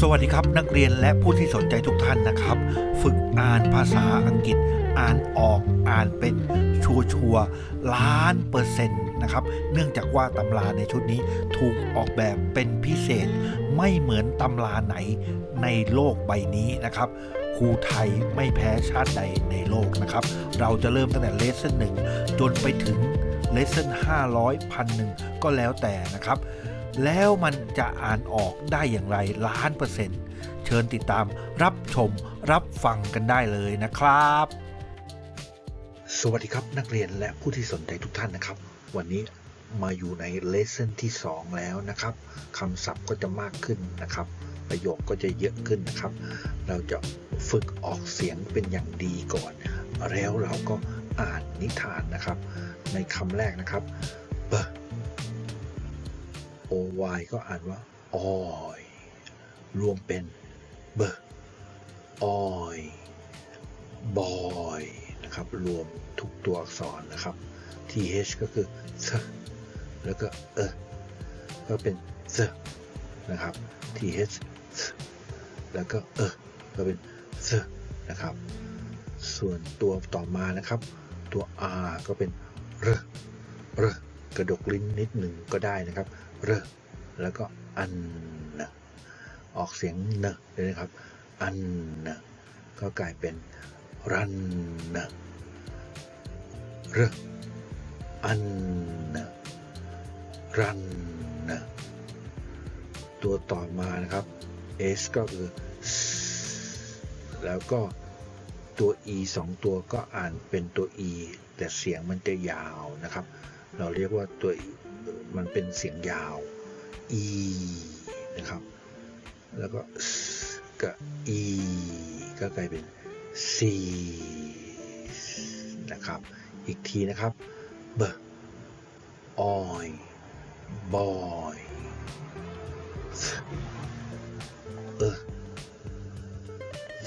สวัสดีครับนักเรียนและผู้ที่สนใจทุกท่านนะครับ ฝึกอ่านภาษาอังกฤษ อ่านออกอ่านเป็นชัวชัวร์ๆล้านเปอร์เซ็นต์นะครับ เนื่องจากว่าตำราในชุดนี้ถูกออกแบบเป็นพิเศษ ไม่เหมือนตำราไหนในโลกใบนี้นะครับครูไทยไม่แพ้ชาติใดในโลกนะครับ เราจะเริ่มตั้งแต่เลสเซ่นหนึ่งจนไปถึงเลสเซ่น500พันหนึ่งก็แล้วแต่นะครับ แล้วมันจะอ่านออกได้อย่างไรล้านเปอร์เซ็นต์เชิญติดตามรับชมรับฟังกันได้เลยนะครับ สวัสดีครับนักเรียนและผู้ที่สนใจทุกท่านนะครับ วันนี้มาอยู่ในเลสเซ่นที่ 2 แล้วนะครับคำศัพท์ก็จะมากขึ้นนะครับ ประโยคก็จะเยอะขึ้นนะครับ เราจะฝึกออกเสียงเป็นอย่างดีก่อน แล้วเราก็อ่านนิทานนะครับ ในคำแรกนะครับ เบ โอวายก็อ่านว่าออยรวมเป็นเบอออยบอยนะครับรวมทุกตัวอักษรนะครับ th ก็คือเซแล้วก็เอก็เป็นเซนะครับ th แล้วก็เอก็เป็นเซนะครับ ส่วนตัวต่อมานะครับ ตัว r ก็เป็นเรเรกระดกลิ้นนิดหนึ่งก็ได้นะครับ เรแล้วก็อันนะออกเสียงเนเลยนะครับ อันนะก็กลายเป็นรันนะเรอันนะรันนะตัวต่อมานะครับ S ก็คือ แล้วก็ตัว e สองตัวก็อ่านเป็นตัว e แต่เสียงมันจะยาวนะครับ เราเรียกว่าตัว มันเป็นเสียงยาว e นะครับ แล้วก็กับ e ก็กลายเป็น c นะครับ อีกทีนะครับ b oy boy เออ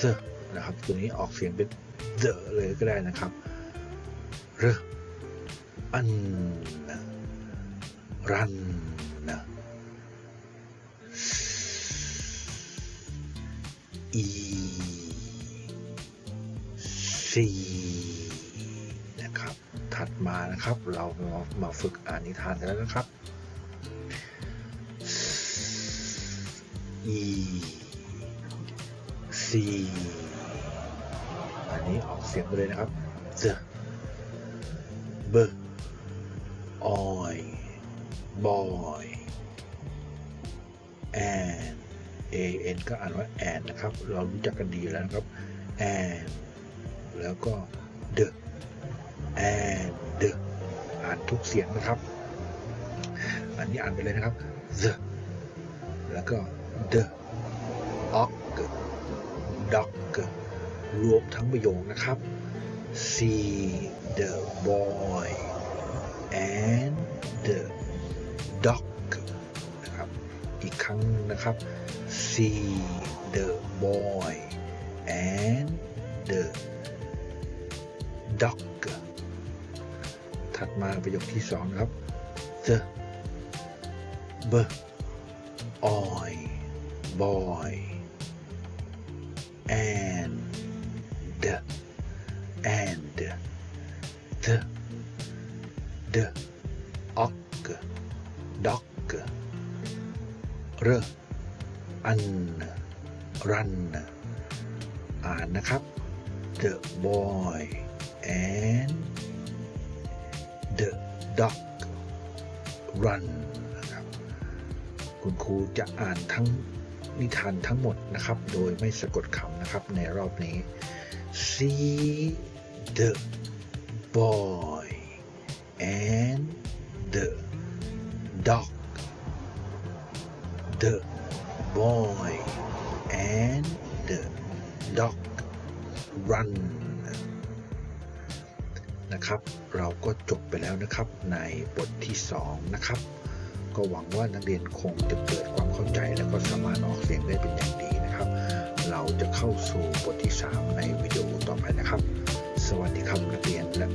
the นะครับ ตัวนี้ออกเสียงเป็น the เลยก็ได้นะครับเรอันนะ รันนะอีซีนะครับ ถัดมานะครับ เรามามาฝึกอ่านนิทานกันแล้วนะครับอีซีอันนี้ออกเสียงไปเลยนะครับ the b oy boy and an ก็อ่านว่า and นะครับ เรารู้จักกันดีแล้วนะครับ and แล้วก็ the and the อ่านทุกเสียงนะครับ อันนี้อ่านไปเลยนะครับ the แล้วก็ the og dog รวมทั้งประโยคนะครับ see the boy dog นะครับ อีกครั้งนะครับ see the boy and the dog ถัดมาประโยคที่สองครับ the b oy boy and the and the the og dog เรอันรันอ่านนะครับ the boy and the dog run นะครับคุณครูจะอ่านทั้งนิทานทั้งหมดนะครับ โดยไม่สะกดคำนะครับในรอบนี้ see the boy dog run นะครับ เราก็จบไปแล้วนะครับในบทที่ 2 นะครับ ก็หวังว่านักเรียนคงจะเกิดความเข้าใจและก็สามารถออกเสียงได้เป็นอย่างดีนะครับ เราจะเข้าสู่บทที่ 3 ในวิดีโอต่อไปนะครับ สวัสดีครับนักเรียนและ